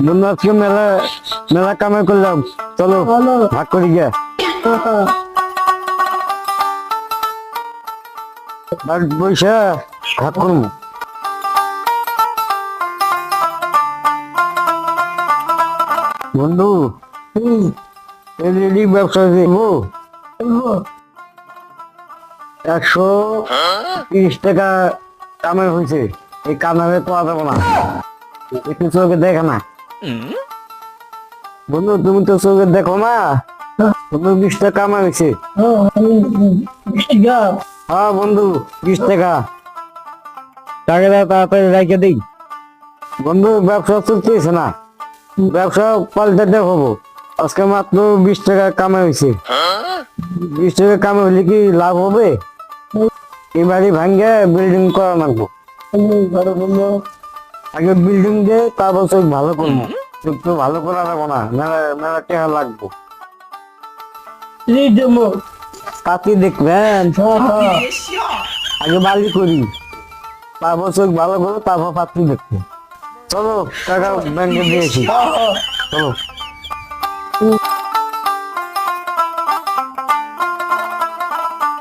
বন্ধু আজকে মেলা মেলা কামাই করলাম। চলো ভাগ করি গে। বৈশা ভাগ করব বন্ধু এলইডি ব্যবসা দেখব একশো তিরিশ টাকা কামাই হয়েছে। এই কামাবে পাওয়া যাব না। একটু চোখে দেখে না। বন্ধু, তুমি তো চোখে দেখো না? বন্ধু, বিশ টাকা গা হ্যাঁ বন্ধু, বিশ টাকা। তাড়াতাড়ি দিই। বন্ধু, ব্যবসা চলতেছে না। ব্যবসা পাল্টে দেখাবো আজকে মাত্র বিশ টাকা কামাই হয়েছে। বিশ টাকা কামাই হলে কি লাভ হবে? এই বাড়ি ভাঙ্গে বিল্ডিং করা লাগবো। আগে বিল্ডিং দিয়ে তারপর চোখ ভালো করব। চোখ তো ভালো করা যাব না মেলা মেলা টাকা লাগবো। কাকি দেখবেন আগে বালি করি তারপর চোখ ভালো করো তারপর পাত্রী দেখব। চলো টাকা ব্যাংকে দিয়েছি চলো।